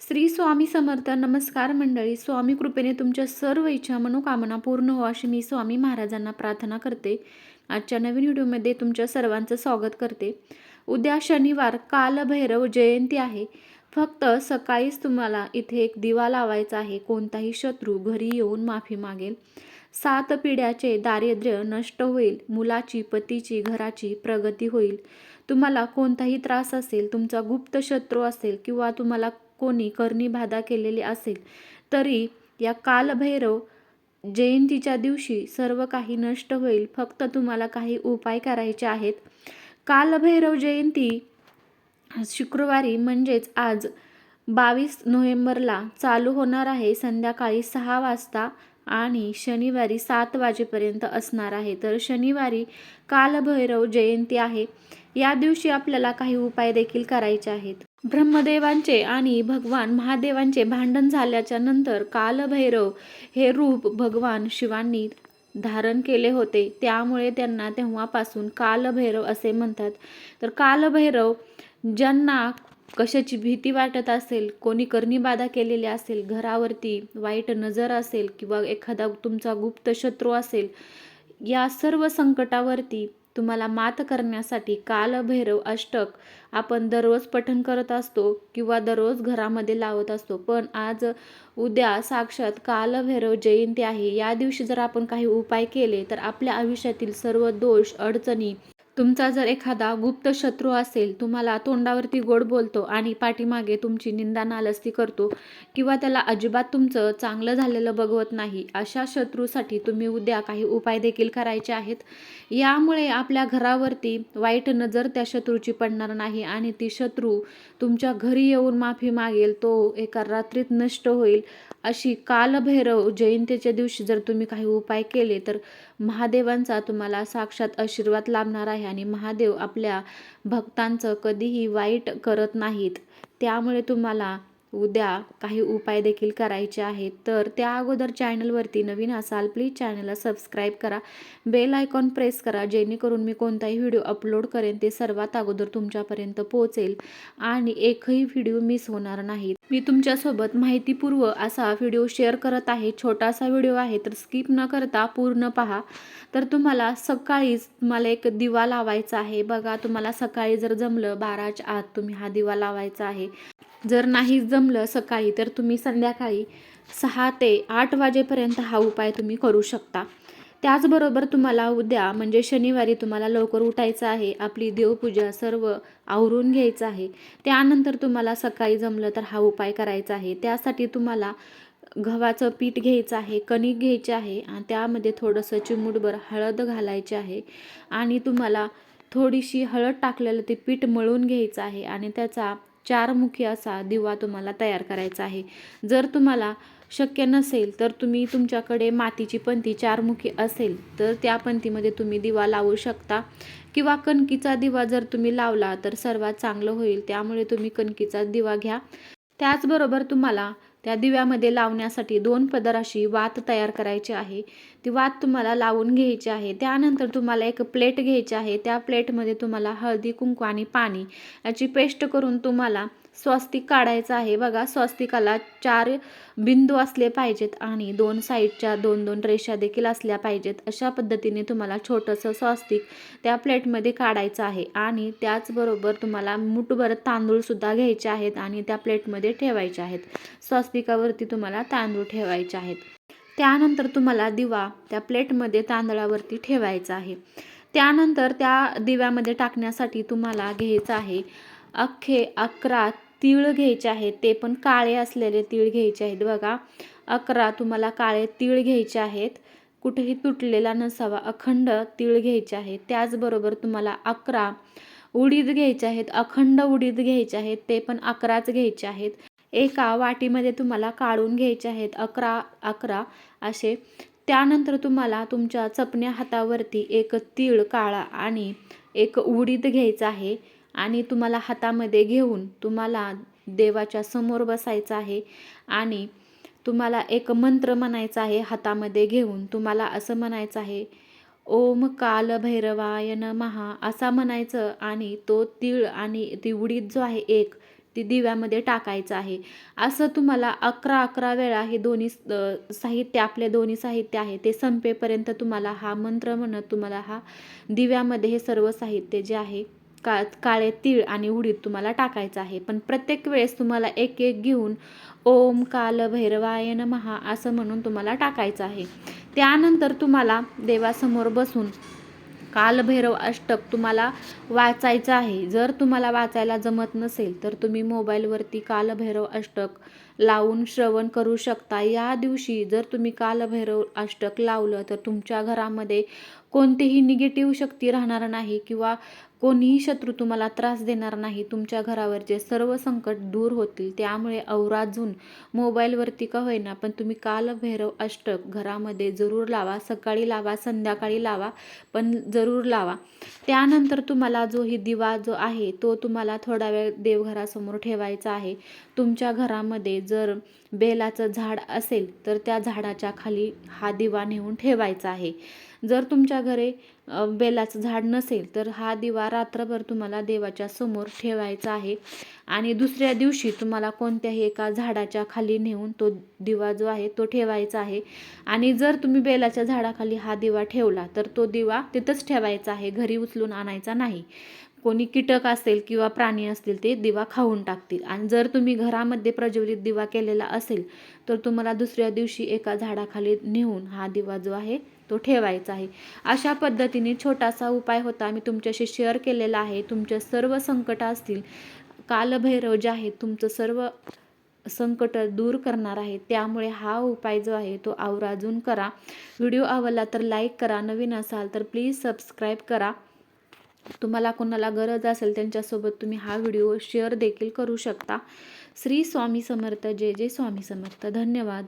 श्री स्वामी समर्थ नमस्कार मंडळी. स्वामी कृपेने तुमच्या सर्व इच्छा मनोकामना पूर्ण हो अशी मी स्वामी महाराजांना प्रार्थना करते. आजच्या नवीन व्हिडिओमध्ये तुमच्या सर्वांचं स्वागत करते. उद्या शनिवार कालभैरव जयंती आहे. फक्त सकाळीच तुम्हाला इथे एक दिवा लावायचा आहे. कोणताही शत्रू घरी येऊन माफी मागेल. सात पिढ्याचे दारिद्र्य नष्ट होईल. मुलाची पतीची घराची प्रगती होईल. तुम्हाला कोणताही त्रास असेल तुमचा गुप्त शत्रू असेल किंवा तुम्हाला कोणी करणी बाधा केलेली असेल तरी या कालभैरव जयंतीच्या दिवशी सर्व काही नष्ट होईल. फक्त तुम्हाला काही उपाय करायचे आहेत. कालभैरव जयंती शुक्रवारी म्हणजेच आज बावीस नोव्हेंबरला चालू होणार आहे. संध्याकाळी सहा वाजता आणि शनिवारी सात वाजेपर्यंत असणार आहे. तर शनिवारी कालभैरव जयंती आहे. या दिवशी आपल्याला काही उपाय देखील करायचे आहेत. ब्रह्मदेवांचे आणि भगवान महादेवांचे भांडण झाल्याच्यानंतर कालभैरव हे रूप भगवान शिवांनी धारण केले होते. त्यामुळे त्यांना तेव्हापासून कालभैरव असे म्हणतात. तर कालभैरव ज्यांना कशाची भीती वाटत असेल कोणी करणीबाधा केलेली असेल घरावरती वाईट नजर असेल किंवा एखादा तुमचा गुप्त शत्रू असेल या सर्व संकटावरती तुम्हाला मात करण्यासाठी कालभैरव अष्टक आपण दररोज पठण करत असतो किंवा दररोज घरामध्ये लावत असतो. पण आज उद्या साक्षात कालभैरव जयंती आहे. या दिवशी जर आपण काही उपाय केले तर आपल्या आयुष्यातील सर्व दोष अडचणी तुमचा जर एखादा गुप्त शत्रू असेल तुम्हाला तोंडावरती गोड बोलतो आणि पाठीमागे तुमची निंदा नालस्ती करतो किंवा त्याला अजिबात तुमचं चांगलं झालेलं बघवत नाही अशा शत्रूसाठी तुम्ही उद्या काही उपाय देखील करायचे आहेत? यामुळे आपल्या घरावरती वाईट नजर त्या शत्रूची पडणार नाही आणि ती शत्रू तुमच्या घरी येऊन माफी मागेल तो एका रात्रीत नष्ट होईल. अशी कालभैरव जयंतीच्या दिवशी जर तुम्ही काही उपाय केले तर महादेवांचा तुम्हाला साक्षात आशीर्वाद लाभणार आहे आणि महादेव आपल्या भक्तांचं कधीही वाईट करत नाहीत. त्यामुळे तुम्हाला उद्या काही उपाय देखील करायचे आहेत तर त्या अगोदर चॅनलवरती नवीन असाल प्लीज चॅनलला सबस्क्राईब करा. बेल आयकॉन प्रेस करा जेणेकरून मी कोणताही व्हिडिओ अपलोड करेन ते सर्वात अगोदर तुमच्यापर्यंत पोहोचेल आणि एकही व्हिडिओ मिस होणार नाही मी तुमच्यासोबत माहितीपूर्व असा व्हिडिओ शेअर करत आहे. छोटासा व्हिडिओ आहे तर स्किप न करता पूर्ण पहा. तर तुम्हाला सकाळीच तुम्हाला एक दिवा लावायचा आहे. बघा तुम्हाला सकाळी जर जमलं बाराच्या आत तुम्ही हा दिवा लावायचा आहे. जर नाही जमलं सकाळी तर तुम्ही संध्याकाळी सहा ते आठ वाजेपर्यंत हा उपाय तुम्ही करू शकता. त्याचबरोबर तुम्हाला उद्या म्हणजे शनिवारी तुम्हाला लवकर उठायचं आहे आपली देवपूजा सर्व आवरून घ्यायचं आहे. त्यानंतर तुम्हाला सकाळी जमलं तर हा उपाय करायचा आहे. त्यासाठी तुम्हाला गव्हाचं पीठ घ्यायचं आहे कणिक घ्यायचे आहे आणि त्यामध्ये थोडंसं चिमूटभर हळद घालायची आहे. आणि तुम्हाला थोडीशी हळद टाकलेलं ते पीठ मळून घ्यायचं आहे. आणि त्याचा चारमुखी असा दिवा तुम्हाला तयार करायचा आहे. जर तुम्हाला शक्य नसेल तर तुम्ही तुमच्याकडे मातीची पंथी चारमुखी असेल तर त्या पंतीमध्ये तुम्ही दिवा लावू शकता. किंवा कणकीचा दिवा जर तुम्ही लावला तर सर्वात चांगलं होईल. त्यामुळे तुम्ही कणकीचा दिवा घ्या. त्याचबरोबर तुम्हाला त्या दिव्यामध्ये लावण्यासाठी दोन पदर अशी वात तयार करायची आहे. ती वात तुम्हाला लावून घ्यायची आहे. त्यानंतर तुम्हाला एक प्लेट घ्यायची आहे. त्या प्लेटमध्ये तुम्हाला हळदी कुंकू आणि पाणी याची पेस्ट करून तुम्हाला स्वस्तिक काढायचं आहे. बघा स्वस्तिकाला चार बिंदू असले पाहिजेत आणि दोन साईडच्या दोन दोन रेषा देखील असल्या पाहिजेत. अशा पद्धतीने तुम्हाला छोटंसं स्वस्तिक त्या प्लेटमध्ये काढायचं आहे आणि त्याचबरोबर तुम्हाला मुठभर तांदूळसुद्धा घ्यायचे आहेत आणि त्या प्लेटमध्ये ठेवायचे आहेत. स्वस्तिकावरती तुम्हाला तांदूळ ठेवायचे आहेत. त्यानंतर तुम्हाला दिवा त्या प्लेटमध्ये तांदळावरती ठेवायचा आहे. त्यानंतर त्या दिव्यामध्ये टाकण्यासाठी तुम्हाला घ्यायचं आहे अख्खे अकरा तीळ घ्यायचे आहेत ते पण काळे असलेले तीळ घ्यायचे आहेत. बघा अकरा तुम्हाला काळे तीळ घ्यायचे आहेत. कुठेही तुटलेला नसावा अखंड तीळ घ्यायचे आहेत. त्याचबरोबर तुम्हाला अकरा उडीद घ्यायचे आहेत अखंड उडीद घ्यायचे आहेत ते पण अकराच घ्यायचे आहेत. एका वाटीमध्ये तुम्हाला काढून घ्यायचे आहेत अकरा अकरा असे. त्यानंतर तुम्हाला तुमच्या चपण्या हातावरती एक तीळ काळा आणि एक उडीद घ्यायचं आहे. आणि तुम्हाला हातामध्ये घेऊन तुम्हाला देवाच्या समोर बसायचं आहे आणि तुम्हाला एक मंत्र म्हणायचा आहे हातामध्ये घेऊन. तुम्हाला असं म्हणायचं आहे ओम काल भैरवाय नमहा असा म्हणायचं आणि तो तीळ आणि ती उडीद जो आहे एक ती दिव्यामध्ये टाकायचं आहे. असं तुम्हाला अकरा अकरा वेळा हे दोन्ही साहित्य आपले दोन्ही साहित्य आहे ते संपेपर्यंत तुम्हाला हा मंत्र म्हणत तुम्हाला हा दिव्यामध्ये हे सर्व साहित्य जे आहे का काळे तीळ आणि उडीद तुम्हाला टाकायचं आहे. पण प्रत्येक वेळेस तुम्हाला एक एक घेऊन ओम काल भैरवाय महा असं म्हणून तुम्हाला टाकायचं आहे. त्यानंतर तुम्हाला देवासमोर बसून कालभैरव अष्टक तुम्हाला वाचायचं आहे. जर तुम्हाला वाचायला जमत नसेल तर तुम्ही मोबाईलवरती कालभैरव अष्टक लावून श्रवण करू शकता. या दिवशी जर तुम्ही कालभैरव अष्टक लावलं तर तुमच्या घरामध्ये कोणतीही निगेटिव्ह शक्ती राहणार नाही किंवा कोणीही शत्रू तुम्हाला त्रास देणार नाही. तुमच्या घरावरचे सर्व संकट दूर होतील त्यामुळे अवराजून मोबाईलवरती का होईना पण तुम्ही कालभैरव अष्टक घरामध्ये जरूर लावा. सकाळी लावा संध्याकाळी लावा पण जरूर लावा. त्यानंतर तुम्हाला जो ही दिवा जो आहे तो तुम्हाला थोडा वेळ देवघरासमोर ठेवायचा आहे. तुमच्या घरामध्ये जर बेलाचं झाड असेल तर त्या झाडाच्या खाली हा दिवा नेऊन ठेवायचा आहे. जर तुमच्या घरी बेलाचं झाड नसेल तर हा दिवा रात्रभर तुम्हाला देवाच्या समोर ठेवायचा आहे. आणि दुसऱ्या दिवशी तुम्हाला कोणत्याही एका झाडाच्या खाली नेऊन तो दिवा जो आहे तो ठेवायचा आहे. आणि जर तुम्ही बेलाच्या झाडाखाली हा दिवा ठेवला तर तो दिवा तिथंच ठेवायचा आहे घरी उचलून आणायचा नाही. कोणी कीटक असेल किंवा प्राणी असतील ते दिवा खाऊन टाकतील. आणि जर तुम्ही घरामध्ये प्रज्वलित दिवा केलेला असेल तर तुम्हाला दुसऱ्या दिवशी एका झाडाखाली नेऊन हा दिवा जो आहे तो ठेवायचा आहे. अशा पद्धतीने छोटासा उपाय होता मी तुमच्याशी शेअर केलेला आहे. तुमच्या सर्व संकट असतील कालभैरव जे आहे तुमचं सर्व संकट दूर करणार आहे. त्यामुळे हा उपाय जो आहे तो आवराजून करा. व्हिडिओ आवडला तर लाईक करा. नवीन असाल तर प्लीज सबस्क्राईब करा. तुम्हाला कोणाला गरज असेल त्यांच्यासोबत तुम्ही हा व्हिडिओ शेअर देखील करू शकता. श्री स्वामी समर्थ. जय जय स्वामी समर्थ. धन्यवाद.